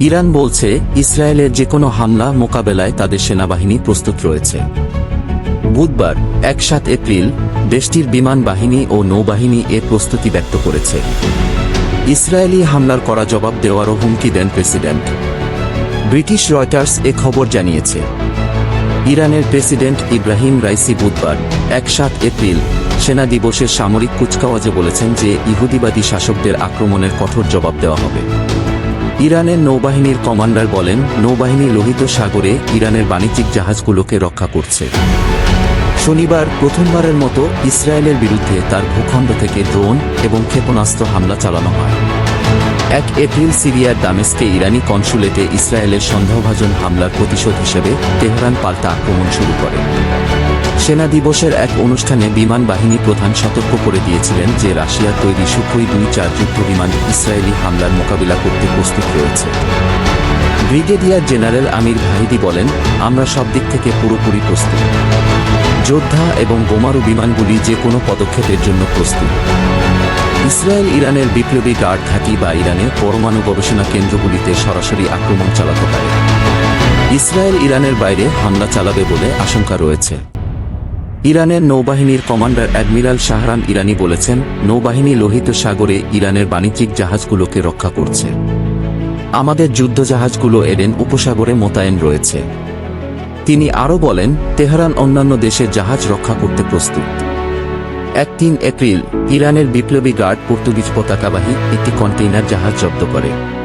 Iran বলছে, ইসরায়েলের যে কোনো হামলা মোকাবেলায় তাদের সেনাবাহিনী প্রস্তুত রয়েছে। বুধবার এক সাত এপ্রিল, দেশটির বিমান বাহিনী ও নৌবাহিনী এর প্রস্তুতি ব্যক্ত করেছে। ইসরায়েলি হামলার করা জবাব দেওয়ারও হুমকি দেন প্রেসিডেন্ট। ব্রিটিশ রয়টার্স এ খবর জানিয়েছে, ইরানের প্রেসিডেন্ট ইব্রাহিম রাইসি বুধবার এক সাত এপ্রিল, সেনা দিবসের সামরিক কুচকাওয়াজে বলেছেন যে ইহুদিবাদী শাসকদের আক্রমণের কঠোর জবাব দেওয়া হবে। ইরানের নৌবাহিনীর কমান্ডার বলেন, নৌবাহিনী লোহিত সাগরে ইরানের বাণিজ্যিক জাহাজগুলোকে রক্ষা করছে। শনিবার প্রথমবারের মতো ইসরায়েলের বিরুদ্ধে তার ভূখণ্ড থেকে ড্রোন এবং ক্ষেপণাস্ত্র হামলা চালানো হয়। এক এপ্রিল সিরিয়ার দামেস্কে ইরানি কনসুলেটে ইসরায়েলের সন্দেহভাজন হামলার প্রতিশোধ হিসেবে তেহরান পাল্টা আক্রমণ শুরু করে। সেনা দিবসের এক অনুষ্ঠানে বিমান বাহিনী প্রধান সতর্ক করে দিয়েছিলেন যে রাশিয়ার তৈরি সুখই দুই চার যুদ্ধ বিমান ইসরায়েলি হামলার মোকাবিলা করতে প্রস্তুত রয়েছে। ব্রিগেডিয়ার জেনারেল আমির ভাহিদি বলেন, আমরা সব দিক থেকে পুরোপুরি প্রস্তুত। যোদ্ধা এবং বোমারু বিমানগুলি যে কোনো পদক্ষেপের জন্য প্রস্তুত। ইসরায়েল ইরানের বিপ্লবী গার্ড ঘাঁটি বা ইরানের পরমাণু গবেষণা কেন্দ্রগুলিতে সরাসরি আক্রমণ চালাতে পারে। ইসরায়েল ইরানের বাইরে হামলা চালাবে বলে আশঙ্কা রয়েছে। ইরানের নৌবাহিনীর কমান্ডার অ্যাডমিরাল শাহরান ইরানি বলেছেন, নৌবাহিনী লোহিত সাগরে ইরানের বাণিজ্যিক জাহাজগুলোকে রক্ষা করছে। আমাদের যুদ্ধজাহাজগুলো এডেন উপসাগরে মোতায়েন রয়েছে। তিনি আরও বলেন, তেহরান অন্যান্য দেশের জাহাজ রক্ষা করতে প্রস্তুত। এক তিন এপ্রিল, ইরানের বিপ্লবী গার্ড পর্তুগিজ পতাকাবাহী একটি কন্টেইনার জাহাজ জব্দ করে।